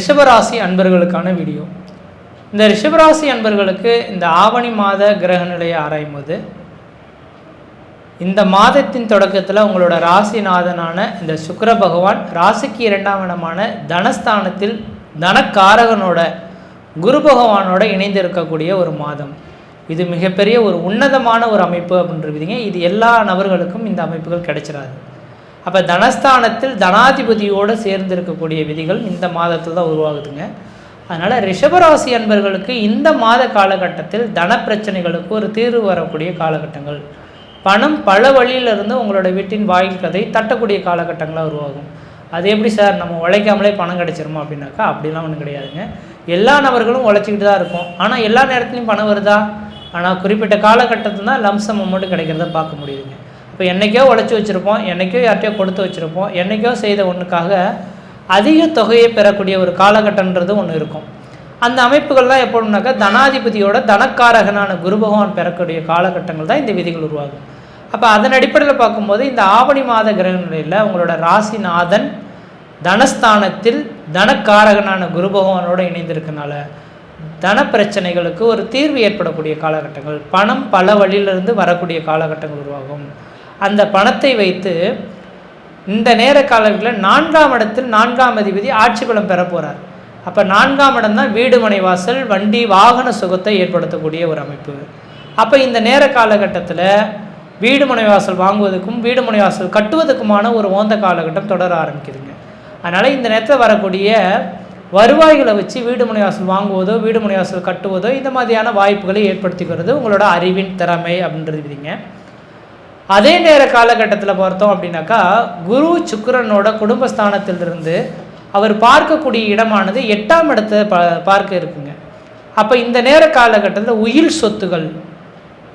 ரிஷபராசி அன்பர்களுக்கான வீடியோ. இந்த ரிஷபராசி அன்பர்களுக்கு இந்த ஆவணி மாத கிரக நிலையை ஆராயும் போது இந்த மாதத்தின் தொடக்கத்தில் உங்களோட ராசிநாதனான இந்த சுக்கர பகவான் ராசிக்கு இரண்டாம் இடமான தனஸ்தானத்தில் தனக்காரகனோட குரு பகவானோட இணைந்து இருக்கக்கூடிய ஒரு மாதம். இது மிகப்பெரிய ஒரு உன்னதமான ஒரு அமைப்பு அப்படின்றீங்க. இது எல்லா நபர்களுக்கும் இந்த அமைப்புகள் கிடைச்சிடாது அப்போ தனஸ்தானத்தில் தனாதிபதியோடு சேர்ந்து இருக்கக்கூடிய விதிகள் இந்த மாதத்தில் தான் உருவாகுதுங்க. அதனால் ரிஷபராசி அன்பர்களுக்கு இந்த மாத காலகட்டத்தில் தன பிரச்சனைகளுக்கு ஒரு தீர்வு வரக்கூடிய காலகட்டங்கள். பணம் பல வழியிலிருந்து உங்களோட வீட்டின் வாயில் கதை தட்டக்கூடிய காலகட்டங்களாக உருவாகும். அது எப்படி சார்? நம்ம உழைக்காமலே பணம் கிடைச்சிருமா அப்படின்னாக்கா அப்படிலாம் ஒன்றும் கிடையாதுங்க. எல்லா நபர்களும் உழைச்சிக்கிட்டு தான் இருக்கும். ஆனால் எல்லா நேரத்துலையும் பணம் வருதா? ஆனால் குறிப்பிட்ட காலகட்டத்தில் தான் லம்சம் அமௌண்ட்டு கிடைக்கிறத பார்க்க முடியுதுங்க. இப்போ என்றைக்கோ உழைச்சி வச்சுருப்போம் என்றைக்கோ யார்கிட்டயோ கொடுத்து வச்சுருப்போம் என்றைக்கோ செய்த ஒன்றுக்காக அதிக தொகையை பெறக்கூடிய ஒரு காலகட்டன்றது ஒன்று இருக்கும். அந்த அமைப்புகள்லாம் எப்படின்னாக்கா தனாதிபதியோட தனக்காரகனான குரு பகவான் பெறக்கூடிய காலகட்டங்கள் தான் இந்த விதிகள் உருவாகும். அப்போ அதன் அடிப்படையில் பார்க்கும்போது இந்த ஆவணி மாத கிரக நிலையில் உங்களோட ராசிநாதன் தனஸ்தானத்தில் தனக்காரகனான குரு பகவானோடு இணைந்திருக்கனால தன பிரச்சனைகளுக்கு ஒரு தீர்வு ஏற்படக்கூடிய காலகட்டங்கள் பணம் பல வழியிலிருந்து வரக்கூடிய காலகட்டங்கள் உருவாகும். அந்த பணத்தை வைத்து இந்த நேர காலங்களில் நான்காம் இடத்தில் நான்காம் அதிபதி ஆட்சி பலம் பெற போகிறார் அப்போ நான்காம் இடம் தான் வீடு மனை வாசல் வண்டி வாகன சுகத்தை ஏற்படுத்தக்கூடிய ஒரு அமைப்பு. அப்போ இந்த நேர காலகட்டத்தில் வீடு மனை வாசல் வாங்குவதற்கும் வீடு மனை வாசல் கட்டுவதற்குமான ஒரு ஓந்த காலகட்டம் தொடர ஆரம்பிக்குதுங்க. அதனால் இந்த நேரத்தில் வரக்கூடிய வருவாய்களை வச்சு வீடு மனை வாசல் வாங்குவதோ வீடு மனை வாசல் கட்டுவதோ இந்த மாதிரியான வாய்ப்புகளை ஏற்படுத்திக்கிறது உங்களோட அறிவின் திறமை அப்படின்றது விதிங்க. அதே நேர காலகட்டத்தில் பார்த்தோம் அப்படின்னாக்கா குரு சுக்கரனோட குடும்பஸ்தானத்திலிருந்து அவர் பார்க்கக்கூடிய இடமானது எட்டாம் இடத்தை ப பார்க்க இருக்குங்க. அப்போ இந்த நேர காலகட்டத்தில் உயிர் சொத்துகள்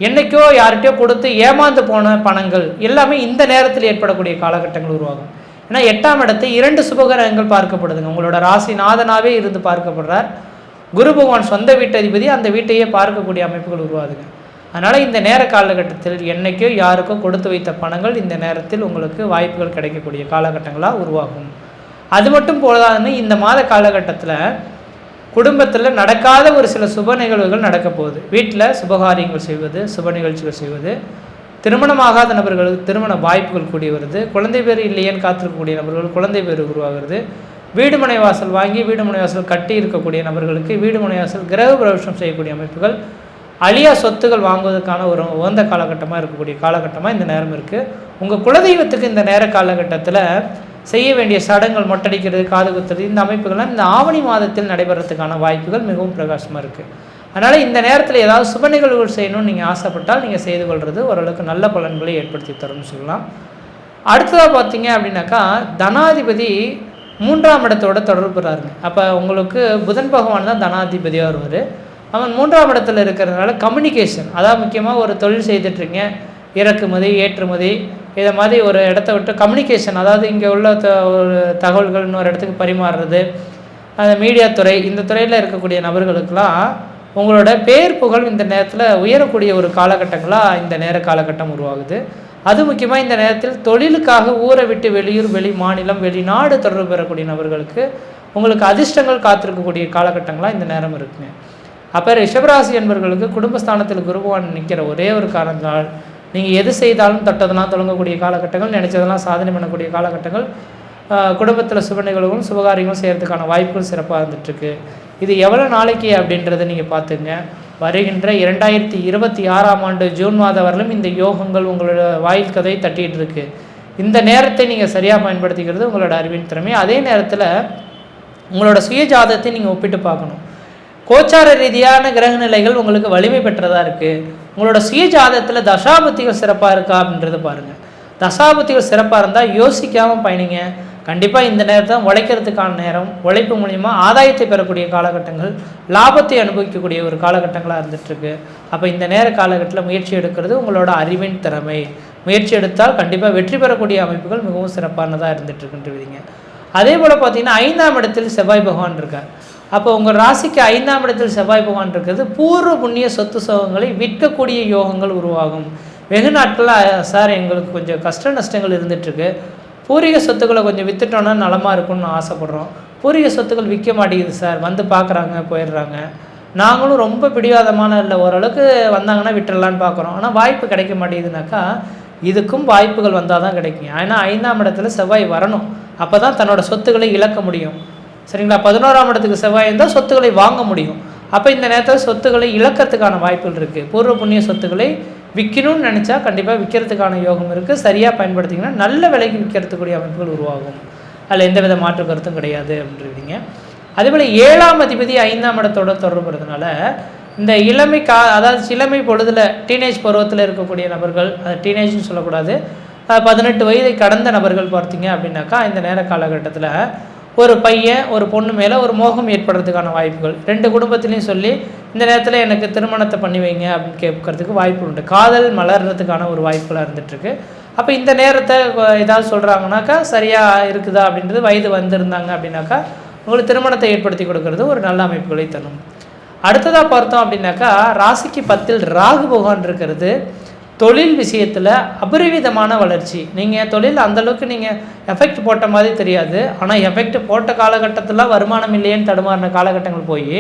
என்னைக்கோ யார்கிட்டயோ கொடுத்து ஏமாந்து போன பணங்கள் எல்லாமே இந்த நேரத்தில் ஏற்படக்கூடிய காலகட்டங்கள் உருவாகும். ஏன்னா எட்டாம் இடத்தை இரண்டு சுபகிரகங்கள் பார்க்கப்படுதுங்க. உங்களோட ராசி நாதனாகவே இருந்து பார்க்கப்படுறார். குரு பகவான் சொந்த வீட்டதிபதி அந்த வீட்டையே பார்க்கக்கூடிய அமைப்புகள் உருவாகுதுங்க. அதனால் இந்த நேர காலகட்டத்தில் என்னைக்கோ யாருக்கோ கொடுத்து வைத்த பணங்கள் இந்த நேரத்தில் உங்களுக்கு வாய்ப்புகள் கிடைக்கக்கூடிய காலகட்டங்களாக உருவாகும். அது மட்டும் போதாதுன்னு இந்த மாத காலகட்டத்தில் குடும்பத்தில் நடக்காத ஒரு சில சுப நிகழ்வுகள் நடக்க போகுது. வீட்டில் சுபகாரியங்கள் செய்வது சுப நிகழ்ச்சிகள் செய்வது திருமணமாகாத நபர்களுக்கு திருமண வாய்ப்புகள் கூடி வருது. குழந்தை பேர் இல்லையேன்னு காத்திருக்கக்கூடிய நபர்கள் குழந்தை பேர் உருவாகிறது. வீடு மனை வாசல் வாங்கி வீடு மனை வாசல் கட்டி இருக்கக்கூடிய நபர்களுக்கு வீடு மனை வாசல் கிரக பிரவேசம் செய்யக்கூடிய அமைப்புகள் அழியா சொத்துகள் வாங்குவதற்கான ஒரு உகந்த காலகட்டமாக இருக்கக்கூடிய காலகட்டமாக இந்த நேரம் இருக்குது உங்கள் குலதெய்வத்துக்கு இந்த நேர காலகட்டத்தில் செய்ய வேண்டிய சடங்குகள் மொட்டடிக்கிறது காது குத்துறது இந்த அமைப்புகள்லாம் இந்த ஆவணி மாதத்தில் நடைபெறத்துக்கான வாய்ப்புகள் மிகவும் பிரகாசமாக இருக்குது அதனால் இந்த நேரத்தில் ஏதாவது சுப நிகழ்வுகள் செய்யணும்னு நீங்கள் ஆசைப்பட்டால் நீங்கள் செய்து கொள்வது ஓரளவுக்கு நல்ல பலன்களை ஏற்படுத்தி தரும்னு சொல்லலாம். அடுத்ததாக பார்த்தீங்க அப்படின்னாக்கா தனாதிபதி மூன்றாம் இடத்தோட தொடர்புறாருங்க. அப்போ உங்களுக்கு புதன் பகவான் தான் தனாதிபதியாக வருவார். அவன் மூன்றாம் இடத்துல இருக்கிறதுனால கம்யூனிகேஷன் அதாவது முக்கியமாக ஒரு தொழில் செய்துட்ருக்கீங்க இறக்குமதி ஏற்றுமதி இதை மாதிரி ஒரு இடத்த விட்டு கம்யூனிகேஷன் அதாவது இங்கே உள்ள த ஒரு தகவல்கள் இன்னொரு இடத்துக்கு பரிமாறுறது. அந்த மீடியா துறை இந்த துறையில் இருக்கக்கூடிய நபர்களுக்கெல்லாம் உங்களோட பேர் புகழ் இந்த நேரத்தில் உயரக்கூடிய ஒரு காலகட்டங்களாக இந்த நேர காலகட்டம் உருவாகுது. அது முக்கியமாக இந்த நேரத்தில் தொழிலுக்காக ஊரை விட்டு வெளியூர் வெளி மாநிலம் வெளிநாடு தொடர்பு பெறக்கூடிய நபர்களுக்கு உங்களுக்கு அதிர்ஷ்டங்கள் காத்திருக்கக்கூடிய காலகட்டங்களாக இந்த நேரம் இருக்குங்க. அப்போ ரிஷபராசி என்பவர்களுக்கு குடும்பஸ்தானத்தில் குருபவான் நிற்கிற ஒரே ஒரு காரணத்தால் நீங்கள் எது செய்தாலும் தொட்டதெல்லாம் தொடங்கக்கூடிய காலகட்டங்கள் நினைச்சதெல்லாம் சாதனை பண்ணக்கூடிய காலகட்டங்கள் குடும்பத்தில் சுப நிகழ்வுகளும் சுபகாரியங்களும் செய்கிறதுக்கான வாய்ப்புகள் சிறப்பாக இருந்துகிட்ருக்கு இது எவ்வளோ நாளைக்கு அப்படின்றத நீங்கள் பார்த்துங்க வருகின்ற இரண்டாயிரத்தி இருபத்தி ஆறாம் ஆண்டு ஜூன் மாதம் வரலும் இந்த யோகங்கள் உங்களோட வாயில் கதை தட்டிகிட்டு இருக்கு இந்த நேரத்தை நீங்கள் சரியாக பயன்படுத்திக்கிறது உங்களோட அறிவின் திறமை. அதே நேரத்தில் உங்களோட சுய ஜாதத்தை நீங்கள் ஒப்பிட்டு பார்க்கணும். கோச்சார ரீதியான கிரக நிலைகள் உங்களுக்கு வலிமை பெற்றதாக இருக்குது உங்களோட சுய ஜாதத்தில் தசாபத்திகள் சிறப்பாக இருக்கா அப்படின்றத பாருங்கள் தசாபுத்திகள் சிறப்பாக இருந்தால் யோசிக்காமல் பயணிங்க. கண்டிப்பாக இந்த நேரத்தை உழைக்கிறதுக்கான நேரம் உழைப்பு மூலிமா ஆதாயத்தை பெறக்கூடிய காலகட்டங்கள் லாபத்தை அனுபவிக்கக்கூடிய ஒரு காலகட்டங்களாக இருந்துகிட்ருக்கு அப்போ இந்த நேர காலகட்டத்தில் முயற்சி எடுக்கிறது உங்களோட அறிவின் திறமை. முயற்சி எடுத்தால் கண்டிப்பாக வெற்றி பெறக்கூடிய அமைப்புகள் மிகவும் சிறப்பானதாக இருந்துகிட்ருக்குன்றீங்க அதே போல் பார்த்தீங்கன்னா ஐந்தாம் இடத்தில் செவ்வாய் பகவான் இருக்கார். அப்போ உங்கள் ராசிக்கு ஐந்தாம் இடத்தில் செவ்வாய் பகவான் இருக்கிறது பூர்வ புண்ணிய சொத்து சோகங்களை விற்கக்கூடிய யோகங்கள் உருவாகும். வெகு நாட்களாக சார் எங்களுக்கு கொஞ்சம் கஷ்ட நஷ்டங்கள் இருந்துகிட்ருக்கு பூர்வீக சொத்துக்களை கொஞ்சம் விற்றுட்டோன்னா நலமாக இருக்கும்னு ஆசைப்படுறோம். பூர்வீக சொத்துக்கள் விற்க மாட்டேங்குது சார் வந்து பார்க்குறாங்க போயிடுறாங்க. நாங்களும் ரொம்ப பிடிவாதமான இல்லை ஓரளவுக்கு வந்தாங்கன்னா விட்டுடலான்னு பார்க்குறோம் ஆனால் வாய்ப்பு கிடைக்க மாட்டேங்குதுனாக்கா இதுக்கும் வாய்ப்புகள் வந்தால் தான் கிடைக்கும். ஏன்னா ஐந்தாம் இடத்துல செவ்வாய் வரணும். அப்போ தான் தன்னோட சொத்துக்களை இழக்க முடியும். சரிங்களா? பதினோராம் இடத்துக்கு செவ்வாய் இருந்தால் சொத்துக்களை வாங்க முடியும். அப்போ இந்த நேரத்தில் சொத்துக்களை இழக்கிறதுக்கான வாய்ப்புகள் இருக்குது பூர்வ புண்ணிய சொத்துக்களை விற்கணும்னு நினச்சா கண்டிப்பாக விற்கிறதுக்கான யோகம் இருக்குது சரியாக பயன்படுத்திங்கன்னா நல்ல விலைக்கு விற்கிறதுக்கூடிய அமைப்புகள் உருவாகும். அதில் எந்த வித மாற்று கருத்தும் கிடையாது அப்படின்றீங்க. அதேபோல் ஏழாம் அதிபதி ஐந்தாம் இடத்தோட தொடர்புறதுனால இந்த இளமை கா அதாவது இளமை பொழுதில் டீனேஜ் பருவத்தில் இருக்கக்கூடிய நபர்கள் அது டீனேஜ்னு சொல்லக்கூடாது பதினெட்டு வயதை கடந்த நபர்கள் பார்த்தீங்க அப்படின்னாக்கா இந்த நேர காலகட்டத்தில் ஒரு பையன் ஒரு பொண்ணு மேலே ஒரு மோகம் ஏற்படுறதுக்கான வாய்ப்புகள். ரெண்டு குடும்பத்துலேயும் சொல்லி இந்த நேரத்தில் எனக்கு திருமணத்தை பண்ணி வைங்க அப்படின்னு கேட்கறதுக்கு வாய்ப்பு உண்டு. காதல் மலர்றதுக்கான ஒரு வாய்ப்புகளாக இருந்துகிட்ருக்கு அப்போ இந்த நேரத்தை ஏதாவது சொல்கிறாங்கனாக்கா சரியாக இருக்குதா அப்படின்றது வயது வந்திருந்தாங்க அப்படின்னாக்கா உங்களுக்கு திருமணத்தை ஏற்படுத்தி கொடுக்கறது ஒரு நல்ல அமைப்புகளை தரும். அடுத்ததாக பார்த்தோம் அப்படின்னாக்கா ராசிக்கு பத்தில் ராகு பகவான் இருக்கிறது. தொழில் விஷயத்தில் அபரிவிதமான வளர்ச்சி. நீங்கள் தொழில் அந்தளவுக்கு நீங்கள் எஃபெக்ட் போட்ட மாதிரி தெரியாது. ஆனால் எஃபெக்ட் போட்ட காலகட்டத்தில் வருமானம் இல்லையேன்னு தடுமாறின காலகட்டங்கள் போய்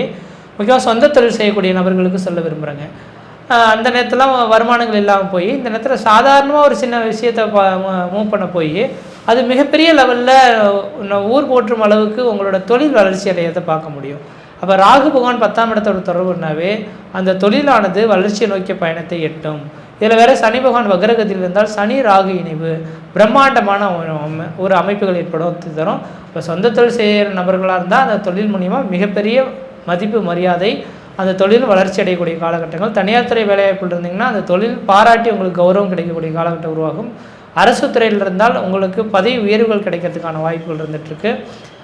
முக்கியமாக சொந்த தொழில் செய்யக்கூடிய நபர்களுக்கு சொல்ல விரும்புகிறேங்க அந்த நேரத்தில் வருமானங்கள் இல்லாமல் போய் இந்த நேரத்தில் சாதாரணமாக ஒரு சின்ன விஷயத்தை மூவ் பண்ண போய் அது மிகப்பெரிய லெவலில் ஊர் போற்றும் அளவுக்கு உங்களோட தொழில் வளர்ச்சி அடையதை பார்க்க முடியும். அப்போ ராகு பகவான் பத்தாம் இடத்தோட தொடர்புனாவே அந்த தொழிலானது வளர்ச்சியை நோக்கிய பயணத்தை எட்டும். இதில் வேற சனி பகவான் வக்ரகத்தில் இருந்தால் சனி ராகு இணைவு. பிரம்மாண்டமான ஒரு அமை- ஒரு அமைப்புகள் ஏற்படுத்தி தரும். இப்போ சொந்த தொழில் செய்கிற நபர்களாக இருந்தால் அந்த தொழில் மூலிமா மிகப்பெரிய மதிப்பு மரியாதை அந்த தொழில் வளர்ச்சி அடையக்கூடிய காலகட்டங்கள். தனியார் துறை வேலைவாய்ப்பில் இருந்தீங்கன்னா அந்த தொழில் பாராட்டி உங்களுக்கு கௌரவம் கிடைக்கக்கூடிய காலகட்டம் உருவாகும். அரசு துறையில் இருந்தால் உங்களுக்கு பதவி உயர்வுகள் கிடைக்கிறதுக்கான வாய்ப்புகள் இருந்துகிட்ருக்கு.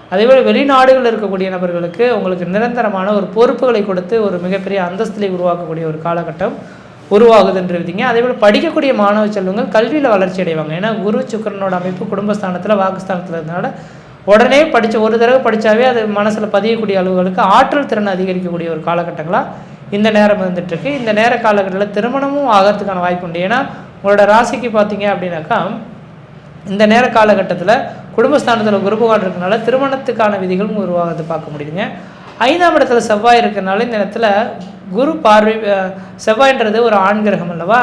அதேபோல் வெளிநாடுகளில் இருக்கக்கூடிய நபர்களுக்கு உங்களுக்கு நிரந்தரமான ஒரு பொறுப்புகளை கொடுத்து ஒரு மிகப்பெரிய அந்தஸ்திலை உருவாக்கக்கூடிய ஒரு காலகட்டம். உருவாகுதுன்ற விதிங்க அதேபோல் படிக்கக்கூடிய மாணவ செல்வங்கள் கல்வியில் வளர்ச்சி அடைவாங்க. ஏன்னா குரு சுக்கரனோட அமைப்பு குடும்பஸ்தானத்தில் வாக்குஸ்தானத்தில் இருந்தனால உடனே படித்த ஒரு தடவை படித்தாவே அது மனசில் பதியக்கூடிய அளவுகளுக்கு ஆற்றல் திறன் அதிகரிக்கக்கூடிய ஒரு காலகட்டங்களாக இந்த நேரம் இருந்துகிட்ருக்கு இந்த நேர காலகட்டத்தில் திருமணமும் ஆகிறதுக்கான வாய்ப்பு உண்டு. ஏன்னா உங்களோட ராசிக்கு பார்த்தீங்க அப்படின்னாக்கா இந்த நேர காலகட்டத்தில் குடும்பஸ்தானத்தில் குருபகான் இருக்கிறதுனால இருக்கனால திருமணத்துக்கான விதிகளும் உருவாகிறது பார்க்க முடியுதுங்க. ஐந்தாம் இடத்துல செவ்வாய் இருக்கிறனால இந்த இடத்துல குரு பார்வை செவ்வாயின்றது செவ்வாய்ன்றது ஒரு ஆண் கிரகம் அல்லவா?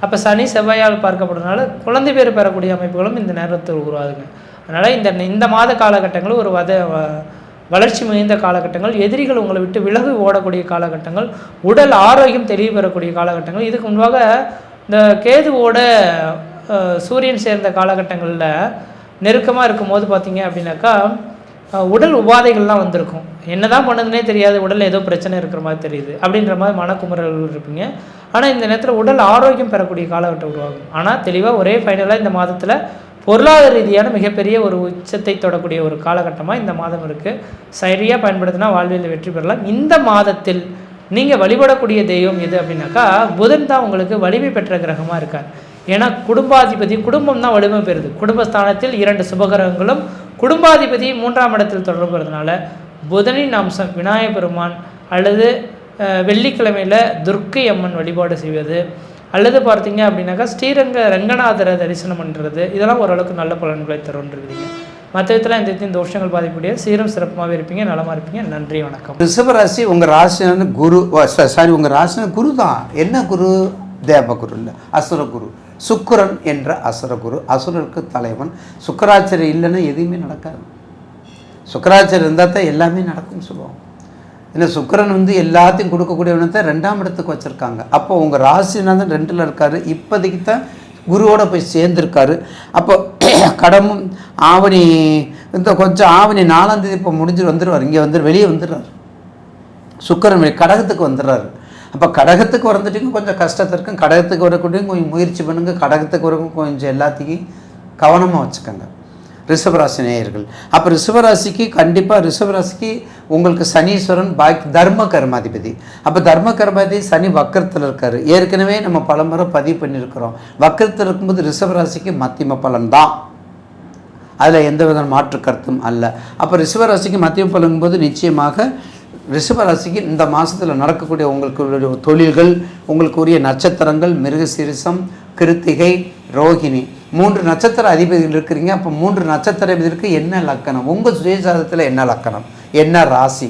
அப்போ சனி செவ்வாயால் பார்க்கப்படுறதுனால குழந்தை பேர் பெறக்கூடிய அமைப்புகளும் இந்த நேரத்தில் உருவாகுங்க. அதனால் இந்த இந்த மாத காலகட்டங்கள் ஒரு வத வ- வளர்ச்சி மிகுந்த காலகட்டங்கள் எதிரிகள் உங்களை விட்டு விலகு ஓடக்கூடிய காலகட்டங்கள் உடல் ஆரோக்கியம் தெளிவு பெறக்கூடிய காலகட்டங்கள் இதுக்கு முன்பாக இந்த கேதுவோட சூரியன் சேர்ந்த காலகட்டங்களில் நெருக்கமாக இருக்கும்போது பார்த்தீங்க அப்படின்னாக்கா உடல் உபாதைகள்லாம் வந்திருக்கும். என்ன தான் பண்ணதுனே தெரியாது உடலில் ஏதோ பிரச்சனை இருக்கிற மாதிரி தெரியுது. அப்படின்ற மாதிரி மனக்குமுறல்கள் இருப்பீங்க. ஆனால் இந்த நேரத்தில் உடல் ஆரோக்கியம் பெறக்கூடிய காலகட்டம் உருவாகும். ஆனால் தெளிவாக ஒரே ஃபைனலாக இந்த மாதத்தில் பொருளாதார ரீதியான மிகப்பெரிய ஒரு உச்சத்தை தொடக்கூடிய ஒரு காலகட்டமாக இந்த மாதம் இருக்குது சரியாக பயன்படுத்தினா வாழ்வில் வெற்றி பெறலாம். இந்த மாதத்தில் நீங்கள் வழிபடக்கூடிய தெய்வம் எது அப்படின்னாக்கா புதன் தான் உங்களுக்கு வலிமை பெற்ற கிரகமாக இருக்கார். ஏன்னா குடும்பாதிபதி குடும்பம் தான் வலிமை பெறுது. குடும்பஸ்தானத்தில் இரண்டு சுபகிரகங்களும் குடும்பாதிபதி மூன்றாம் இடத்தில் தொடர்புறதுனால புதனின் அம்சம் விநாயகப் பெருமான் அல்லது வெள்ளிக்கிழமையில் துர்க்கை அம்மன் வழிபாடு செய்வது அல்லது பார்த்தீங்க அப்படின்னாக்கா ஸ்ரீரங்க ரங்கநாதரை தரிசனம் பண்ணுறது இதெல்லாம் ஓரளவுக்கு நல்ல பலன்களை தருன்றிருக்கீங்க மற்ற விதத்தில் இந்த இந்த தோஷங்கள் பாதிப்புடைய சீரம் சிறப்பாகவே இருப்பீங்க நலமாக இருப்பீங்க. நன்றி வணக்கம். ரிஷபராசி உங்கள் ராசினு குரு சாரி உங்கள் ராசினு குரு தான் என்ன குரு? தேவகுரு இல்லை அசுர குரு. சுக்கரன் என்ற அசுரகுரு. அசுரருக்கு தலைவன். சுக்கராச்சாரியர் இல்லைன்னா எதுவுமே நடக்காது. சுக்கராச்சாரியர் இருந்தால் தான் எல்லாமே நடக்கும்னு சொல்லுவாங்க. ஏன்னா சுக்கரன் வந்து எல்லாத்தையும் கொடுக்கக்கூடியவனை தான் ரெண்டாம் இடத்துக்கு வச்சுருக்காங்க. அப்போ உங்கள் ராசிநாதன் ரெண்டில் இருக்கார். இப்போதைக்கு தான் குருவோட போய் சேர்ந்துருக்காரு. அப்போ கடமும் ஆவணி இந்த கொஞ்சம் ஆவணி நாலாம் தேதி இப்போ முடிஞ்சு வந்துடுவார் இங்கே வந்து வெளியே வந்துடுறாரு. சுக்கரன் கடகத்துக்கு வந்துடுறாரு. அப்போ கடகத்துக்கு வந்துட்டீங்க கொஞ்சம் கஷ்டத்தை இருக்கும். கடகத்துக்கு வரக்கூடிய கொஞ்சம் முயற்சி பண்ணுங்க. கடகத்துக்கு வரக்கும் கொஞ்சம் எல்லாத்தையும் கவனமாக வச்சுக்கோங்க. ரிஷபராசி நேயர்கள். அப்போ ரிஷபராசிக்கு கண்டிப்பாக ரிஷபராசிக்கு உங்களுக்கு சனீஸ்வரன் பாக்கி தர்ம கர்மாதிபதி. அப்போ தர்ம கர்மாதிபதி சனி வக்கரத்தில் இருக்கார். ஏற்கனவே நம்ம பலமுறை பதிவு பண்ணியிருக்கிறோம். வக்கரத்தில் இருக்கும்போது ரிஷபராசிக்கு மத்தியம பலன் தான் அதில் எந்த வித மாற்று கருத்தும் அல்ல. அப்போ ரிஷபராசிக்கு மத்தியம் பலங்கும்போது நிச்சயமாக ரிஷபராசிக்கு இந்த மாதத்தில் நடக்கக்கூடிய உங்களுக்கு தொழில்கள் உங்களுக்குரிய நட்சத்திரங்கள் மிருகசீரிசம் கிருத்திகை ரோகிணி. மூன்று நட்சத்திர அதிபதிகள் இருக்கிறீங்க. அப்போ மூன்று நட்சத்திர அதிபதிக்கு என்ன லக்கணம்? உங்கள் சுயசாதத்தில் என்ன லக்கணம்? என்ன ராசி?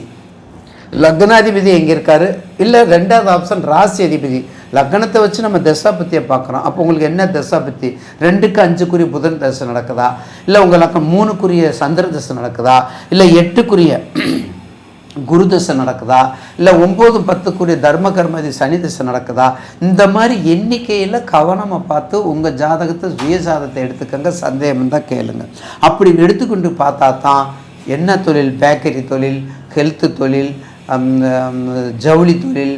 லக்னாதிபதி எங்கே இருக்காரு? இல்லை ரெண்டாவது ஆப்ஷன் ராசி அதிபதி. லக்னத்தை வச்சு நம்ம தசாபத்தியை பார்க்குறோம். அப்போ உங்களுக்கு என்ன தசாபத்தி? ரெண்டுக்கு அஞ்சுக்குரிய புதன் தசை நடக்குதா? இல்லை உங்கள் லக்கம் மூணுக்குரிய சந்திர தசை நடக்குதா? இல்லை எட்டுக்குரிய குரு தசை நடக்குதா? இல்லை ஒம்பது பத்துக்குரிய தர்ம கர்மதி சனி தசை நடக்குதா? இந்த மாதிரி எண்ணிக்கையில் கவனமாக பார்த்து உங்கள் ஜாதகத்தை சுயஜாதத்தை எடுத்துக்கங்க. சந்தேகம் இருந்தால் கேளுங்க. அப்படி எடுத்துக்கொண்டு பார்த்தா தான் என்ன தொழில்? பேக்கரி தொழில் ஹெல்த்து தொழில் ஜவுளி தொழில்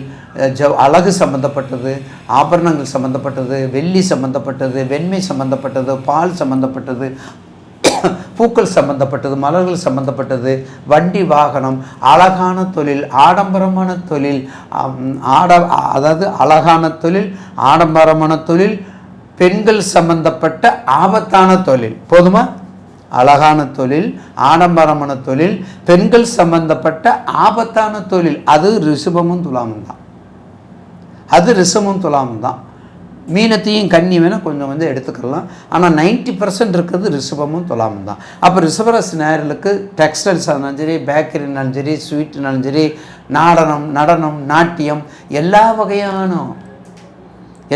ஜவ் அழகு சம்மந்தப்பட்டது ஆபரணங்கள் சம்மந்தப்பட்டது வெள்ளி சம்மந்தப்பட்டது வெண்மை சம்மந்தப்பட்டது பால் சம்மந்தப்பட்டது பூக்கள் சம்பந்தப்பட்டது மலர்கள் சம்பந்தப்பட்டது வண்டி வாகனம் அழகான தொழில் ஆடம்பரமான தொழில் ஆட அதாவது அழகான தொழில் ஆடம்பரமான தொழில் பெண்கள் சம்பந்தப்பட்ட ஆபத்தான தொழில். போதுமா? அழகான தொழில் ஆடம்பரமான தொழில் பெண்கள் சம்பந்தப்பட்ட ஆபத்தான தொழில். அது ரிஷபமும் துலாமும் தான் அது ரிஷமும் துலாமும் தான் மீனத்தையும் கன்னி வேணால் கொஞ்சம் கொஞ்சம் எடுத்துக்கலாம். ஆனால் 90% பர்சன்ட் இருக்கிறது ரிஷபமும் துலாமும் தான். அப்போ ரிஷபராசி நேயர்களுக்கு டெக்ஸ்டைல்ஸ் ஆனாலும் சரி பேக்கரினாலும் சரி ஸ்வீட்னாலும் சரி நாடனம் நடனம் நாட்டியம் எல்லா வகையான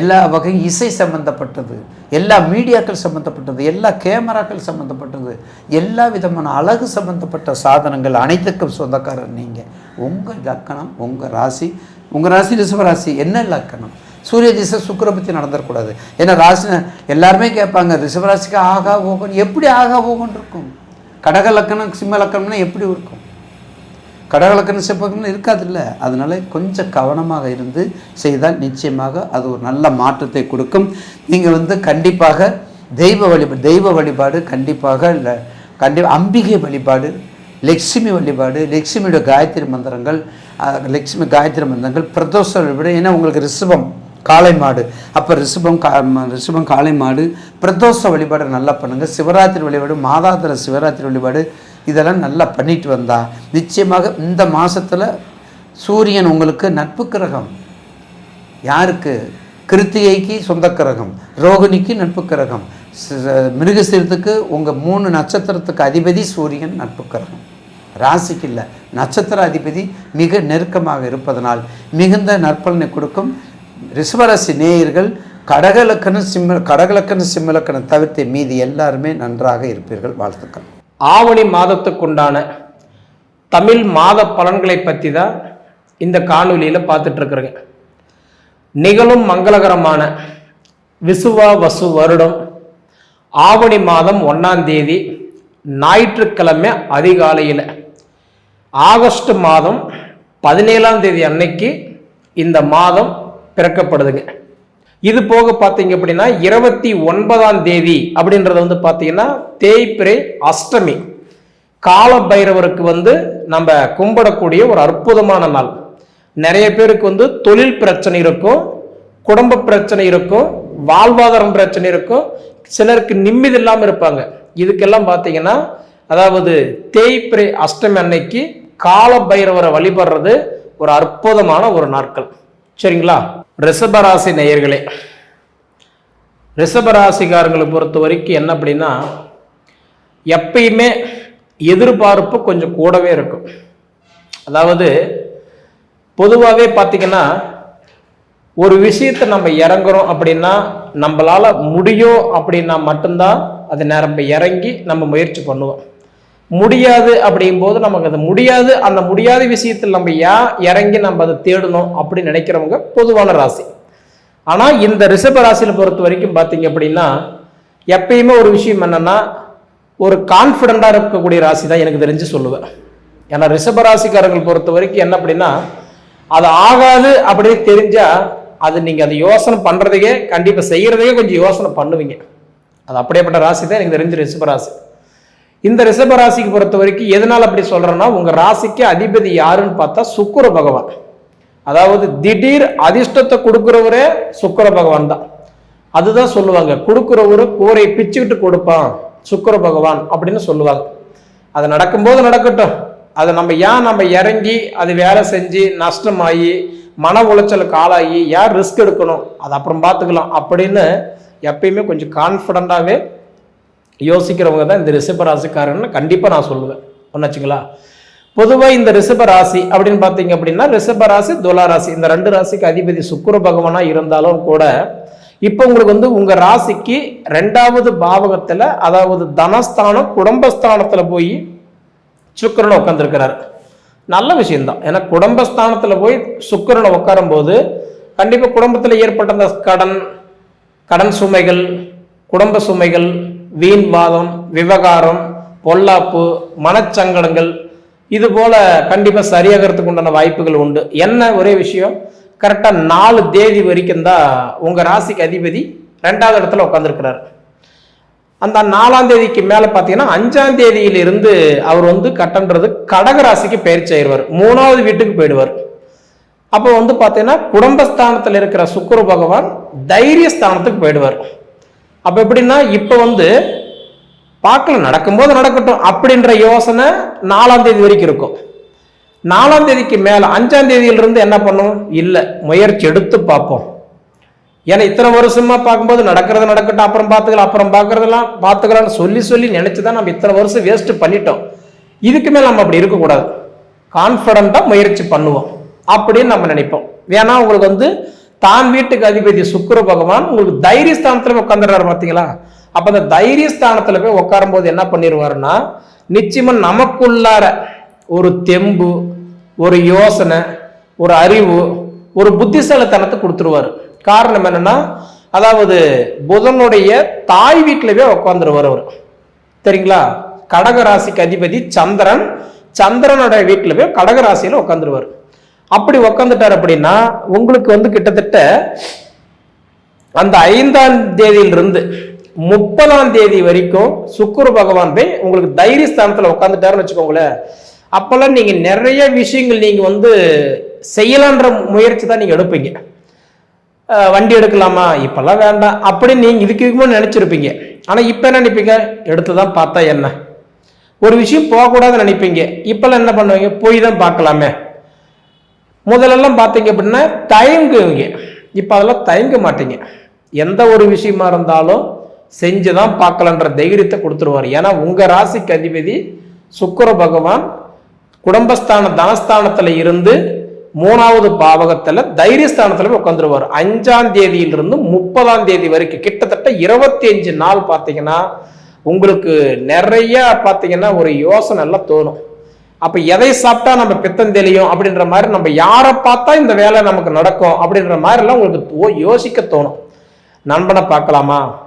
எல்லா வகை இசை சம்பந்தப்பட்டது எல்லா மீடியாக்கள் சம்பந்தப்பட்டது எல்லா கேமராக்கள் சம்பந்தப்பட்டது எல்லா விதமான அழகு சம்பந்தப்பட்ட சாதனங்கள் அனைத்துக்கும் சொந்தக்காரர் நீங்கள் உங்கள் லக்கணம் உங்கள் ராசி உங்கள் ராசி ரிஷபராசி என்ன லக்கணம்? சூரிய திசை சுக்கிர பற்றி நடந்துடக்கூடாது ஏன்னா ராசி எல்லாருமே கேட்பாங்க ரிஷபராசிக்கு ஆகா ஓகன் எப்படி ஆகா ஓகன் இருக்கும்? கடக லக்கணம் சிம்ம லக்கணம்னா எப்படி இருக்கும்? கடகலக்கண செப்பகம்னு இருக்காதுல்ல. அதனால கொஞ்சம் கவனமாக இருந்து செய்தால் நிச்சயமாக அது ஒரு நல்ல மாற்றத்தை கொடுக்கும். நீங்கள் வந்து கண்டிப்பாக தெய்வ வழிபாடு தெய்வ வழிபாடு கண்டிப்பாக இல்லை கண்டி அம்பிகை வழிபாடு லக்ஷ்மி வழிபாடு லக்ஷ்மியோட காயத்ரி மந்திரங்கள் லக்ஷ்மி காயத்ரி மந்திரங்கள் பிரதோஷ வழிபாடு ஏன்னா உங்களுக்கு ரிஷபம். காளை மாடு. அப்போ ரிஷபம் கா ரிஷபம் காளை மாடு பிரதோஷ வழிபாடு நல்லா பண்ணுங்கள் சிவராத்திரி வழிபாடு மாதாந்திர சிவராத்திரி வழிபாடு இதெல்லாம் நல்லா பண்ணிட்டு வந்தா நிச்சயமாக இந்த மாதத்தில் சூரியன் உங்களுக்கு நட்பு கிரகம். யாருக்கு? கிருத்திகைக்கு சொந்த கிரகம் ரோகிணிக்கு நட்பு கிரகம். மிருகசீரத்துக்கு உங்கள் மூணு நட்சத்திரத்துக்கு அதிபதி சூரியன் நட்பு கிரகம். ராசிக்கு இல்லை நட்சத்திர அதிபதி மிக நெருக்கமாக இருப்பதனால் மிகுந்த நற்பலனை கொடுக்கும். ரிஷபராசி நேயர்கள் கடகலக்கணம் சிம்ம கடகலக்கணம் சிம்மலக்கணம் தவிர்த்து மீதி எல்லாருமே நன்றாக இருப்பீர்கள். வாழ்த்துக்கள். ஆவணி மாதத்துக்குண்டான தமிழ் மாத பலன்களை பற்றி தான் இந்த காணொலியில் பார்த்துட்ருக்குறேங்க. நிகழும் மங்களகரமான விசுவா வசு வருடம் ஆவணி மாதம் ஒன்றாம் தேதி ஞாயிற்றுக்கிழமை அதிகாலையில். ஆகஸ்ட் மாதம் பதினேழாம் தேதி அன்னைக்கு இந்த மாதம் பிறக்கப்படுதுங்க. இது போக பார்த்தீங்க அப்படின்னா இருபத்தி ஒன்பதாம் தேதி அப்படின்றது வந்து பார்த்தீங்கன்னா தேய்பிரை அஷ்டமி. கால பைரவருக்கு வந்து நம்ம கும்பிடக்கூடிய ஒரு அற்புதமான நாள். நிறைய பேருக்கு வந்து தொழில் பிரச்சனை இருக்கும் குடும்ப பிரச்சனை இருக்கும் வாழ்வாதாரம் பிரச்சனை இருக்கும் சிலருக்கு நிம்மதி இல்லாமல் இருப்பாங்க. இதுக்கெல்லாம் பார்த்தீங்கன்னா அதாவது தேய்பிரை அஷ்டமி அன்னைக்கு கால பைரவரை வழிபடுறது ஒரு அற்புதமான ஒரு நாட்கள். சரிங்களா? ரிஷபராசி நேயர்களே ரிஷபராசிக்காரங்களை பொறுத்த வரைக்கும் என்ன அப்படின்னா எப்பயுமே எதிர்பார்ப்பு கொஞ்சம் கூடவே இருக்கும். அதாவது பொதுவாகவே பார்த்திங்கன்னா ஒரு விஷயத்தை நம்ம இறங்குறோம் அப்படின்னா நம்மளால் முடியும் அப்படின்னா மட்டும்தான் அது நம்ம இறங்கி நம்ம முயற்சி பண்ணுவோம். முடியாது அப்படிங்கும்போது நமக்கு அது முடியாது. அந்த முடியாத விஷயத்தில் நம்ம ஏன் இறங்கி நம்ம அதை தேடணும் அப்படின்னு நினைக்கிறவங்க பொதுவான ராசி. ஆனால் இந்த ரிஷப ராசியில் பொறுத்த வரைக்கும் பார்த்தீங்க அப்படின்னா எப்பயுமே ஒரு விஷயம் என்னன்னா ஒரு கான்ஃபிடண்ட்டாக இருக்கக்கூடிய ராசி தான் எனக்கு தெரிஞ்சு சொல்லுவேன். ஏன்னா ரிஷப ராசிக்காரர்கள் பொறுத்த வரைக்கும் என்ன அப்படின்னா அது ஆகாது அப்படின்னு தெரிஞ்சால் அது நீங்கள் அதை யோசனை பண்ணுறதுக்கே கண்டிப்பாக செய்கிறதையே கொஞ்சம் யோசனை பண்ணுவீங்க. அது அப்படியேப்பட்ட ராசி தான் எனக்கு தெரிஞ்ச ரிஷப ராசி. இந்த ரிஷப ராசிக்கு பொறுத்த வரைக்கும் எதனால் அப்படி சொல்கிறேன்னா உங்கள் ராசிக்கு அதிபதி யாருன்னு பார்த்தா சுக்கிர பகவான். அதாவது திடீர் அதிர்ஷ்டத்தை கொடுக்குறவரே சுக்கிர பகவான் தான். அதுதான் சொல்லுவாங்க கொடுக்குறவரு கூரை பிச்சுக்கிட்டு கொடுப்பான் சுக்கிர பகவான் அப்படின்னு சொல்லுவாங்க. அது நடக்கும்போது நடக்கட்டும். அதை நம்ம ஏன் நம்ம இறங்கி அது வேலை செஞ்சு நஷ்டமாகி மன உளைச்சலுக்கு ஆளாகி யார் ரிஸ்க் எடுக்கணும்? அது அப்புறம் பார்த்துக்கலாம் அப்படின்னு எப்பயுமே கொஞ்சம் கான்ஃபிடண்ட்டாகவே யோசிக்கிறவங்க தான் இந்த ரிஷப ராசிக்காரன்னு கண்டிப்பாக நான் சொல்லுவேன். ஒன்றாச்சுங்களா பொதுவாக இந்த ரிஷப ராசி அப்படின்னு பார்த்தீங்க அப்படின்னா ரிஷப ராசி துலா ராசி இந்த ரெண்டு ராசிக்கு அதிபதி சுக்குர பகவானாக இருந்தாலும் கூட இப்போ உங்களுக்கு வந்து உங்கள் ராசிக்கு ரெண்டாவது பாவகத்தில் அதாவது தனஸ்தானம் குடும்பஸ்தானத்தில் போய் சுக்கரனை உட்காந்துருக்கிறார் நல்ல விஷயம்தான். ஏன்னா குடும்பஸ்தானத்தில் போய் சுக்கிரனை உட்காரும்போது கண்டிப்பாக குடும்பத்தில் ஏற்பட்ட அந்த கடன் கடன் சுமைகள் குடும்ப சுமைகள் வீண்வாதம் விவகாரம் பொல்லாப்பு மனச்சங்கடங்கள் இது போல கண்டிப்பாக சரியாகிறதுக்கு உண்டான வாய்ப்புகள் உண்டு. என்ன ஒரே விஷயம்? கரெக்டாக நாலு தேதி வரைக்கும் தான் உங்கள் ராசிக்கு அதிபதி ரெண்டாவது இடத்துல உட்காந்துருக்கிறார் அந்த நாலாம் தேதிக்கு மேலே பார்த்தீங்கன்னா அஞ்சாம் தேதியிலிருந்து அவர் வந்து கட்டன்றது கடக ராசிக்கு பயிற்சி ஆயிடுவார் மூணாவது வீட்டுக்கு போயிடுவார். அப்போ வந்து பார்த்தீங்கன்னா குடும்பஸ்தானத்தில் இருக்கிற சுக்கிர பகவான் தைரிய ஸ்தானத்துக்கு போயிடுவார். அப்போ எப்படின்னா இப்போ வந்து பார்க்கல நடக்கும்போது நடக்கட்டும் அப்படின்ற யோசனை நாலாம் தேதி வரைக்கும் இருக்கும். நாலாம் தேதிக்கு மேலே அஞ்சாம் தேதியிலிருந்து என்ன பண்ணும்? இல்லை முயற்சி எடுத்து பார்ப்போம். ஏன்னா இத்தனை வருஷமா பார்க்கும்போது நடக்கிறது நடக்கட்டும் அப்புறம் பார்த்துக்கலாம் அப்புறம் பார்க்கறதெல்லாம் பார்த்துக்கலாம்னு சொல்லி சொல்லி நினைச்சு தான் நம்ம இத்தனை வருஷம் வேஸ்ட் பண்ணிட்டோம். இதுக்கு மேலே நம்ம அப்படி இருக்கக்கூடாது. கான்ஃபிடண்ட்டாக முயற்சி பண்ணுவோம். அப்படின்னு நம்ம நினைப்போம். ஏன்னா உங்களுக்கு வந்து தான் வீட்டுக்கு அதிபதி சுக்கர பகவான் உங்களுக்கு தைரியஸ்தானத்தில் போய் உட்காந்துடுறாரு பார்த்தீங்களா? அப்போ அந்த தைரியஸ்தானத்தில் போய் உட்காரும் போது என்ன பண்ணிடுவாருன்னா நிச்சயமாக நமக்குள்ளார ஒரு தெம்பு ஒரு யோசனை ஒரு அறிவு ஒரு புத்திசாலித்தனத்தை கொடுத்துருவாரு. காரணம் என்னன்னா அதாவது புதனுடைய தாய் வீட்டிலவே உட்காந்துருவார் அவர். சரிங்களா? கடக ராசிக்கு அதிபதி சந்திரன் சந்திரனுடைய வீட்டில் போய் கடக உட்காந்துருவார் அப்படி உட்காந்துட்டார் அப்படின்னா உங்களுக்கு வந்து கிட்டத்தட்ட அந்த ஐந்தாம் தேதியிலிருந்து முப்பதாம் தேதி வரைக்கும் சுக்குரு பகவான் போய் உங்களுக்கு தைரிய ஸ்தானத்தில் உட்காந்துட்டாருன்னு வச்சுக்கோங்களேன். அப்போல்லாம் நீங்கள் நிறைய விஷயங்கள் நீங்கள் வந்து செய்யலான்ற முயற்சி தான் நீங்கள் எடுப்பீங்க. வண்டி எடுக்கலாமா? இப்போல்லாம் வேண்டாம். அப்படின்னு நீங்கள் இதுக்கு இதுக்குமே நினச்சிருப்பீங்க. ஆனால் இப்போ என்ன நினைப்பீங்க? எடுத்து தான் பார்த்தா என்ன? ஒரு விஷயம் போகக்கூடாதுன்னு நினைப்பீங்க. இப்போல்லாம் என்ன பண்ணுவீங்க? போய் தான் பார்க்கலாமே. முதலெல்லாம் பார்த்தீங்க அப்படின்னா தயங்குவீங்க. இப்போ அதெல்லாம் தயங்க மாட்டீங்க. எந்த ஒரு விஷயமா இருந்தாலும் செஞ்சு தான் பார்க்கலன்ற தைரியத்தை கொடுத்துருவார். ஏன்னா உங்கள் ராசிக்கு அதிபதி சுக்கர பகவான் குடும்பஸ்தான தனஸ்தானத்தில் இருந்து மூணாவது பாவகத்தில் தைரியஸ்தானத்தில் போய் உட்காந்துருவார். அஞ்சாம் தேதியிலிருந்து முப்பதாம் தேதி வரைக்கும் கிட்டத்தட்ட இருபத்தி அஞ்சு நாள் பார்த்தீங்கன்னா உங்களுக்கு நிறைய பார்த்தீங்கன்னா ஒரு யோசனை எல்லாம் தோணும். அப்ப எதை சாப்பிட்டா நம்ம பித்தம் தெளியும் அப்படின்ற மாதிரி நம்ம யாரை பார்த்தா இந்த வேலை நமக்கு நடக்கும் அப்படின்ற மாதிரி எல்லாம் உங்களுக்கு தோ- யோசிக்க தோணும். நண்பனை பார்க்கலாமா?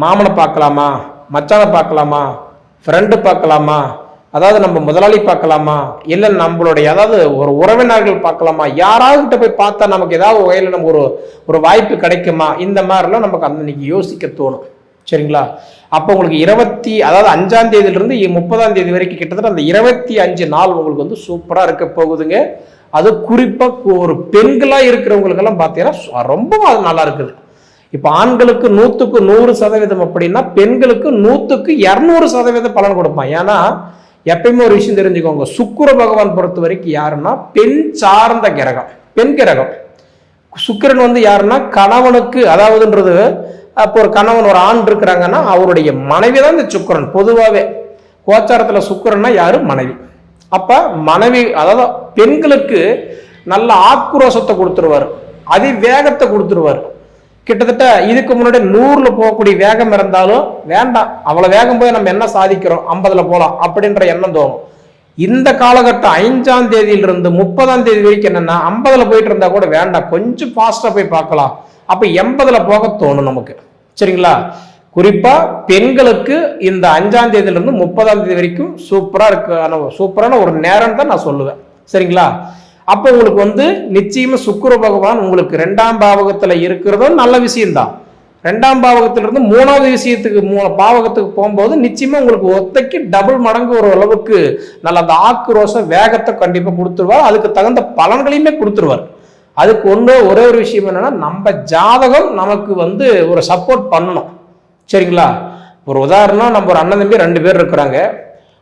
மாமனை பார்க்கலாமா? மச்சானை பார்க்கலாமா? ஃப்ரெண்டு பார்க்கலாமா? அதாவது நம்ம முதலாளி பார்க்கலாமா? இல்லை நம்மளுடைய அதாவது ஒரு உறவினர்கள் பார்க்கலாமா? யாராவது போய் பார்த்தா நமக்கு ஏதாவது வகையில் நம்ம ஒரு ஒரு வாய்ப்பு கிடைக்குமா? இந்த மாதிரிலாம் நமக்கு அந்த இன்னைக்கு யோசிக்க தோணும். சரிங்களா? அப்போ உங்களுக்கு இருபத்தி அதாவது அஞ்சாம் தேதியிலிருந்து முப்பதாம் தேதி வரைக்கும் கிட்டத்தட்ட அந்த இருபத்தி அஞ்சு நாள் உங்களுக்கு வந்து சூப்பராக இருக்க போகுதுங்க. அது குறிப்பாக ஒரு பெண்களாக இருக்கிறவங்களுக்கெல்லாம் பார்த்தீங்கன்னா ரொம்ப அது நல்லா இருக்குது. இப்போ ஆண்களுக்கு நூற்றுக்கு நூறு சதவீதம் அப்படின்னா பெண்களுக்கு நூற்றுக்கு இரநூறு சதவீதம் பலன் கொடுப்பான். ஏன்னா எப்பயுமே ஒரு விஷயம் தெரிஞ்சுக்கோங்க. சுக்கிர பகவான் பொறுத்த வரைக்கும் யாருன்னா பெண் சார்ந்த கிரகம் பெண் கிரகம். சுக்கிரன் வந்து யாருன்னா கணவனுக்கு அதாவதுன்றது அப்போ ஒரு கணவன் ஒரு ஆண் இருக்கிறாங்கன்னா அவருடைய மனைவி தான் இந்த சுக்கிரன். பொதுவாகவே கோச்சாரத்தில் சுக்கிரன்னா யாரு? மனைவி. அப்போ மனைவி அதாவது பெண்களுக்கு நல்ல ஆக்ரோஷத்தை கொடுத்துருவார். அதிவேகத்தை கொடுத்துருவார். கிட்டத்தட்ட இதுக்கு முன்னாடி நூறுல போகக்கூடிய வேகம் இருந்தாலும் வேண்டாம் அவ்வளோ வேகம் போய் நம்ம என்ன சாதிக்கிறோம்? ஐம்பதுல போகலாம் அப்படின்ற எண்ணம் தோணும். இந்த காலகட்டம் ஐந்தாம் தேதியிலிருந்து முப்பதாம் தேதி வரைக்கும் என்னன்னா ஐம்பதுல போயிட்டு இருந்தா கூட வேண்டாம் கொஞ்சம் ஃபாஸ்டா போய் பார்க்கலாம். அப்போ எண்பதுல போக தோணும் நமக்கு. சரிங்களா? குறிப்பாக பெண்களுக்கு இந்த அஞ்சாம் தேதியிலிருந்து முப்பதாம் தேதி வரைக்கும் சூப்பராக இருக்கான சூப்பரான ஒரு நேரம் தான் நான் சொல்லுவேன். சரிங்களா? அப்போ உங்களுக்கு வந்து நிச்சயமாக சுக்கர பகவான் உங்களுக்கு ரெண்டாம் பாவகத்தில் இருக்கிறதும் நல்ல விஷயம்தான். ரெண்டாம் பாவகத்திலிருந்து மூணாவது விஷயத்துக்கு மூ பாவகத்துக்கு போகும்போது நிச்சயமாக உங்களுக்கு ஒத்தைக்கு டபுள் மடங்கு ஒரு அளவுக்கு நல்ல அந்த ஆக்ரோஷம் வேகத்தை கண்டிப்பாக கொடுத்துருவார். அதுக்கு தகுந்த பலன்களையுமே கொடுத்துருவார். அதுக்கு ஒன்று ஒரே ஒரு விஷயம் என்னென்னா நம்ம ஜாதகம் நமக்கு வந்து ஒரு சப்போர்ட் பண்ணணும். சரிங்களா? ஒரு உதாரணம் நம்ம ஒரு அண்ணன் தம்பி ரெண்டு பேர் இருக்கிறாங்க.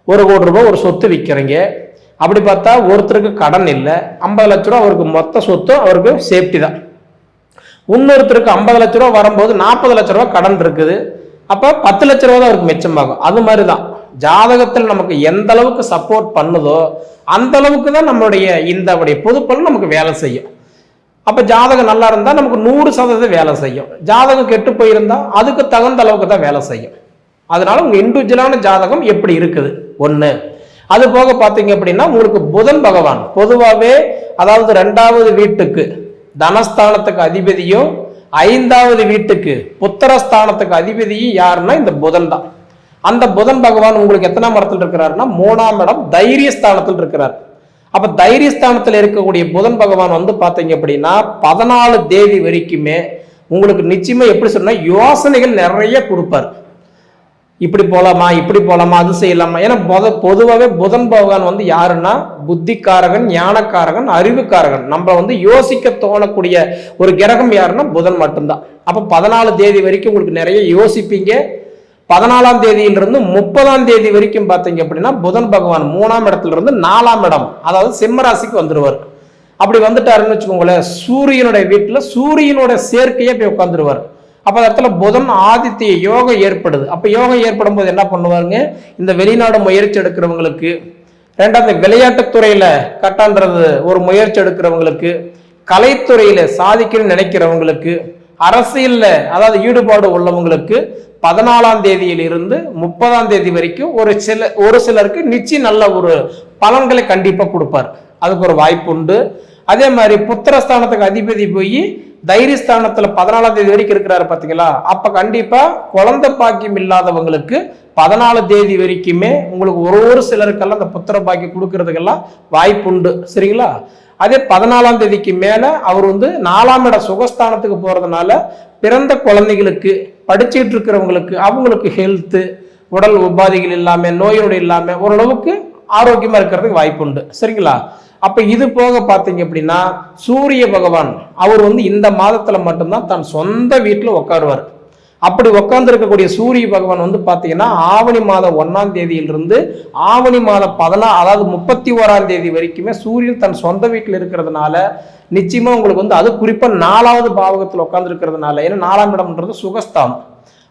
ஒரு கோடி ரூபாய் ஒரு சொத்து விற்கிறீங்க அப்படி பார்த்தா ஒருத்தருக்கு கடன் இல்லை. ஐம்பது லட்ச ரூபா அவருக்கு மொத்த சொத்தும் அவருக்கு சேஃப்டி தான். இன்னொருத்தருக்கு ஐம்பது லட்ச ரூபா வரும்போது நாற்பது லட்ச ரூபா கடன் இருக்குது. அப்போ பத்து லட்ச ரூபா தான் அவருக்கு மிச்சமாகும். அது மாதிரி தான். ஜாதகத்தில் நமக்கு எந்த அளவுக்கு சப்போர்ட் பண்ணுதோ அந்த அளவுக்கு தான் நம்மளுடைய இந்த அப்படி பொதுப்பலன் நமக்கு வேலை செய்யும். அப்போ ஜாதகம் நல்லா இருந்தால் நமக்கு நூறு சதவீதம் வேலை செய்யும். ஜாதகம் கெட்டு போயிருந்தால் அதுக்கு தகுந்த அளவுக்கு தான் வேலை செய்யும். அதனால உங்கள் இண்டிவிஜுவலான ஜாதகம் எப்படி இருக்குது? ஒன்று அது போக பார்த்தீங்க அப்படின்னா உங்களுக்கு புதன் பகவான். பொதுவாகவே அதாவது ரெண்டாவது வீட்டுக்கு தனஸ்தானத்துக்கு அதிபதியும் ஐந்தாவது வீட்டுக்கு புத்திரஸ்தானத்துக்கு அதிபதியும் யாருன்னா இந்த புதன் தான். அந்த புதன் பகவான் உங்களுக்கு எத்தனாம் இடத்துல இருக்கிறாருன்னா மூணாம் இடம் தைரியஸ்தானத்தில் இருக்கிறார். அப்ப தைரியஸ்தானத்தில் இருக்கக்கூடிய புதன் பகவான் வந்து பார்த்தீங்க அப்படின்னா பதினாலு தேதி வரைக்குமே உங்களுக்கு நிச்சயமா எப்படி சொன்னா யோசனைகள் நிறைய கொடுப்பார். இப்படி போலாமா இப்படி போலாமா அது செய்யலாமா? ஏன்னா பொத பொதுவாகவே புதன் பகவான் வந்து யாருன்னா புத்திக்காரகன் ஞானக்காரகன் அறிவுக்காரகன். நம்ம வந்து யோசிக்க தோணக்கூடிய ஒரு கிரகம் யாருன்னா புதன் மட்டும்தான். அப்போ பதினாலு தேதி வரைக்கும் உங்களுக்கு நிறைய யோசிப்பீங்க பதினாலாம் தேதியிலிருந்து முப்பதாம் தேதி வரைக்கும் பார்த்தீங்க அப்படின்னா புதன் பகவான் மூணாம் இடத்துல இருந்து நாலாம் இடம் அதாவது சிம்மராசிக்கு வந்துடுவார் அப்படி வந்துட்டாருன்னு வச்சுக்கோங்களேன் சூரியனுடைய வீட்டில் சூரியனுடைய சேர்க்கையே போய் உட்காந்துருவார். அப்போ அந்த இடத்துல புதன் ஆதித்ய யோகம் ஏற்படுது. அப்போ யோகம் ஏற்படும் போது என்ன பண்ணுவாருங்க? இந்த வெளிநாடு முயற்சி எடுக்கிறவங்களுக்கு ரெண்டாவது விளையாட்டுத்துறையில் கட்டான்றது ஒரு முயற்சி எடுக்கிறவங்களுக்கு கலைத்துறையில் சாதிக்கணும்னு நினைக்கிறவங்களுக்கு அரசியலில் அதாவது ஈடுபாடு உள்ளவங்களுக்கு பதினாலாம் தேதியிலிருந்து முப்பதாம் தேதி வரைக்கும் ஒரு சில ஒரு சிலருக்கு நிச்சயம் நல்ல ஒரு பலன்களை கண்டிப்பாக கொடுப்பார். அதுக்கு ஒரு வாய்ப்பு உண்டு. அதே மாதிரி புத்திரஸ்தானத்துக்கு அதிபதி போய் தைரியஸ்தானத்தில் பதினாலாம் தேதி வரைக்கும் இருக்கிறாரு பார்த்தீங்களா அப்போ கண்டிப்பாக குழந்தை பாக்கியம் இல்லாதவங்களுக்கு பதினாலு தேதி வரைக்குமே உங்களுக்கு ஒரு ஒரு சிலருக்கெல்லாம் அந்த புத்திர பாக்கியம் கொடுக்கறதுக்கெல்லாம் வாய்ப்பு உண்டு. சரிங்களா? அதே பதினாலாம் தேதிக்கு மேலே அவர் வந்து நாலாம் இட சுகஸ்தானத்துக்கு போகிறதுனால பிறந்த குழந்தைகளுக்கு படிச்சுட்டு இருக்கிறவங்களுக்கு அவங்களுக்கு ஹெல்த்து உடல் உபாதைகள் இல்லாமல் நோயோடு இல்லாமல் ஓரளவுக்கு ஆரோக்கியமாக இருக்கிறதுக்கு வாய்ப்பு உண்டு சரிங்களா? அப்போ இது போக பார்த்தீங்க அப்படின்னா சூரிய பகவான் அவர் வந்து இந்த மாதத்தில் மட்டும்தான் தன் சொந்த வீட்டில் உட்காருவார் அப்படி உட்காந்துருக்கக்கூடிய சூரிய பகவான் வந்து பார்த்தீங்கன்னா ஆவணி மாதம் ஒன்றாம் தேதியிலிருந்து ஆவணி மாதம் பதினா அதாவது முப்பத்தி ஓராம் தேதி வரைக்குமே சூரியன் தன் சொந்த வீட்டில் இருக்கிறதுனால நிச்சயமாக உங்களுக்கு வந்து அது குறிப்பாக நாலாவது பாவகத்தில் உட்காந்துருக்கிறதுனால ஏன்னா நாலாம் இடம்ன்றது சுகஸ்தானம்.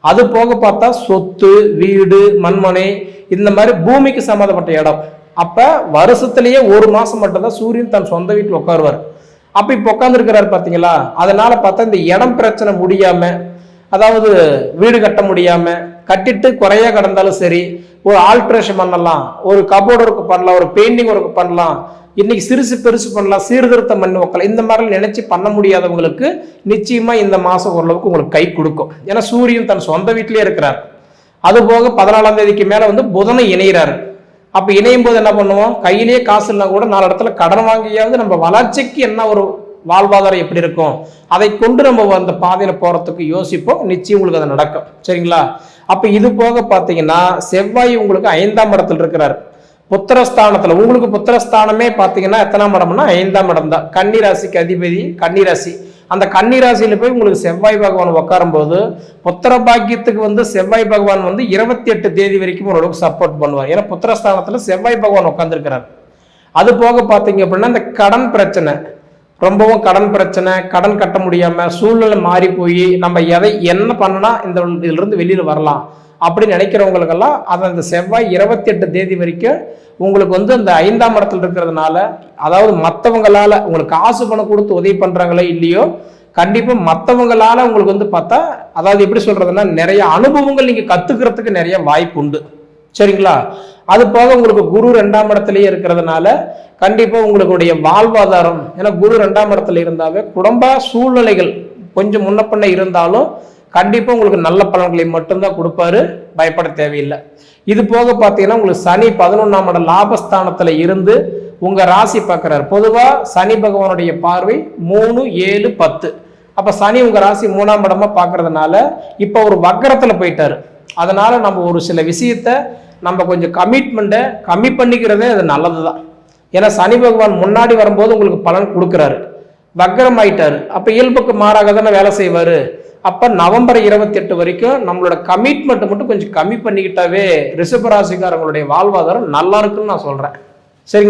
அது போக பார்த்தா சொத்து வீடு மண்மனை இந்த மாதிரி பூமிக்கு சம்மந்தப்பட்ட இடம். அப்போ வருஷத்துலேயே ஒரு மாதம் மட்டும்தான் சூரியன் தன் சொந்த வீட்டில் உட்காருவார் அப்போ இப்போ உட்காந்துருக்கிறாரு பார்த்தீங்களா அதனால பார்த்தா இந்த இடம் பிரச்சனை முடியாமல் அதாவது வீடு கட்ட முடியாமல் கட்டிட்டு குறைய கிடந்தாலும் சரி ஒரு ஆல்ட்ரேஷன் பண்ணலாம் ஒரு கபோர்டு ஒர்க் பண்ணலாம் ஒரு பெயிண்டிங் ஒர்க் பண்ணலாம் இன்னைக்கு சிறுசு பெருசு பண்ணலாம் சீர்திருத்தம் பண்ணி வைக்கலாம் இந்த மாதிரி நினைச்சு பண்ண முடியாதவங்களுக்கு நிச்சயமா இந்த மாசம் ஓரளவுக்கு உங்களுக்கு கை கொடுக்கும். ஏன்னா சூரியன் தன் சொந்த வீட்டிலேயே இருக்கிறார். அது போக பதினாலாம் தேதிக்கு மேல வந்து புதனை இணைகிறாரு அப்ப இணையும் போது என்ன பண்ணுவோம்? கையிலேயே காசு இல்லைனா கூட நாலு இடத்துல கடன் வாங்கியாவது நம்ம வளர்ச்சிக்கு என்ன ஒரு வாழ்வாதாரம் எப்படி இருக்கும்? அதை கொண்டு நம்ம அந்த பாதையில போறதுக்கு யோசிப்போம். நிச்சயம் உங்களுக்கு அது நடக்கும். சரிங்களா? அப்ப இது போக பாத்தீங்கன்னா செவ்வாய் உங்களுக்கு ஐந்தாம் இடத்துல இருக்கிறார். புத்திரஸ்தானத்துல உங்களுக்கு புத்திரஸ்தானமே பாத்தீங்கன்னா எத்தனாம் இடம்னா ஐந்தாம் இடம் தான் கன்னிராசிக்கு அதிபதி கன்னிராசி. அந்த கன்னிராசியில போய் உங்களுக்கு செவ்வாய் பகவான் உட்காரும்போது புத்திர பாக்கியத்துக்கு வந்து செவ்வாய் பகவான் வந்து இருபத்தி எட்டு தேதி வரைக்கும் ஓரளவுக்கு சப்போர்ட் பண்ணுவார். ஏன்னா புத்திரஸ்தானத்துல செவ்வாய் பகவான் உட்காந்துருக்கிறார் அது போக பார்த்தீங்க அப்படின்னா இந்த கடன் பிரச்சனை ரொம்பவும் கடன் பிரச்சனை கடன் கட்ட முடியாம சூழ்நிலை மாறி போய் நம்ம எதை என்ன பண்ணனா இந்த இதிலிருந்து இருந்து வரலாம் அப்படின்னு நினைக்கிறவங்களுக்கெல்லாம் அது அந்த செவ்வாய் இருபத்தி எட்டு தேதி வரைக்கும் உங்களுக்கு வந்து அந்த ஐந்தாம் இடத்துல இருக்கிறதுனால அதாவது மற்றவங்களால உங்களுக்கு காசு பணம் கொடுத்து உதவி பண்ணுறாங்களோ இல்லையோ கண்டிப்பாக மற்றவங்களால உங்களுக்கு வந்து பார்த்தா அதாவது எப்படி சொல்கிறதுனா நிறைய அனுபவங்கள் நீங்கள் கற்றுக்கிறதுக்கு நிறைய வாய்ப்பு உண்டு. சரிங்களா? அது போக உங்களுக்கு குரு ரெண்டாம் இடத்துலயே இருக்கிறதுனால கண்டிப்பா உங்களுடைய வாழ்வாதாரம் ஏன்னா குரு ரெண்டாம் இடத்துல இருந்தாவே குடும்ப சூழ்நிலைகள் கொஞ்சம் முன்ன பண்ண இருந்தாலும் கண்டிப்பா உங்களுக்கு நல்ல பலன்களை மட்டும்தான் கொடுப்பாரு பயப்பட தேவையில்லை. இது போக பார்த்தீங்கன்னா உங்களுக்கு சனி பதினொன்றாம் இடம் லாபஸ்தானத்துல இருந்து உங்க ராசி பார்க்கிறார். பொதுவா சனி பகவானுடைய பார்வை மூணு ஏழு பத்து. அப்ப சனி உங்க ராசி மூணாம் இடமா பார்க்கறதுனால இப்ப ஒரு வக்கரத்துல போயிட்டாரு. அதனால நம்ம ஒரு சில விஷயத்த நம்ம கொஞ்சம் கமிட்மெண்ட்டை கம்மி பண்ணிக்கிறதே அது நல்லது தான் ஏன்னா சனி பகவான் முன்னாடி வரும்போது உங்களுக்கு பலன் கொடுக்குறாரு. வக்கரம் ஆயிட்டாரு. அப்போ இயல்புக்கு மாறாக தானே வேலை செய்வார். அப்போ நவம்பர் இருபத்தி எட்டு வரைக்கும் நம்மளோட கமிட்மெண்ட்டை மட்டும் கொஞ்சம் கம்மி பண்ணிக்கிட்டாவே ரிஷபராசிக்காரங்களுடைய வாழ்வாதாரம் நல்லா இருக்குன்னு நான் சொல்கிறேன்